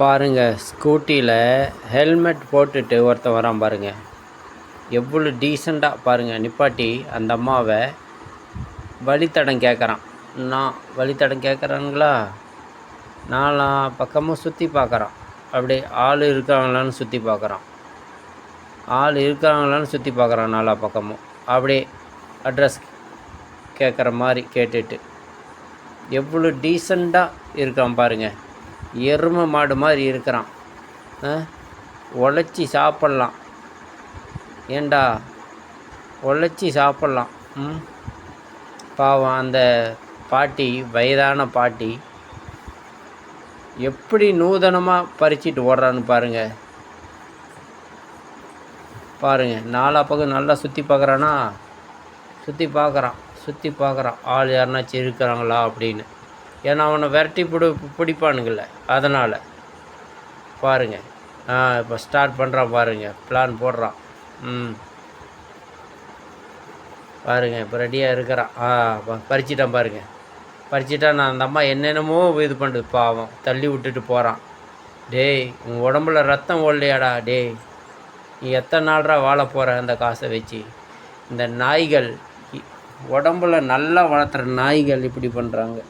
பாருங்கள் ஸ்கூட்டியில் ஹெல்மெட் போட்டுட்டு ஒருத்தன் வரான் பாருங்கள் எவ்வளோ டீசெண்டாக பாருங்கள் நிப்பாட்டி அந்த அம்மாவை வழித்தடம் கேட்குறான் நான் வழித்தடம் கேட்குறானுங்களா நாலா பக்கமும் சுற்றி பார்க்குறான் அப்படியே ஆள் இருக்காங்களான்னு சுற்றி பார்க்குறான் ஆள் இருக்காங்களான்னு சுற்றி பார்க்குறான் நாலா பக்கமும். அப்படியே அட்ரஸ் கேட்குற மாதிரி கேட்டுட்டு. எவ்வளோ டீசெண்டாக இருக்கான் பாருங்கள் எருமை மாடு மாதிரி இருக்கிறான். ஆ? உழைச்சி சாப்பிட்லாம். ஏண்டா? உழைச்சி சாப்பிட்லாம். ம்? பாவம் அந்த பாட்டி வயதான பாட்டி எப்படி நூதனமாக பறிச்சிட்டு ஓடுறான்னு பாருங்கள் பாருங்கள் நாலா பக்கம் நல்லா சுற்றி பார்க்குறானா சுற்றி பார்க்குறான் சுற்றி பார்க்குறான் ஆள் யாருனாச்சும் இருக்கிறாங்களா அப்படின்னு. ஏன்னா அவனை விரட்டி பிடி பிடிப்பானுங்கள அதனால். பாருங்கள் ஆ இப்போ ஸ்டார்ட் பண்ணுறான் பாருங்கள் பிளான் போடுறான். ம். பாருங்க இப்போ ரெடியாக இருக்கிறான். ஆ பறிச்சிட்டான் பாருங்கள் பறிச்சிட்டா நான் அந்த அம்மா என்னென்னமோ இது பண்ணுது பாவம். தள்ளி விட்டுட்டு போகிறான் டேய் உன் உடம்புல ரத்தம் ஓடலையாடா டேய். நீ எத்தனை நாள்ரா வாழ போகிற அந்த காசை வச்சு? இந்த நாய்கள் உடம்புல நல்லா வளர்த்துற நாய்கள் இப்படி பண்ணுறாங்க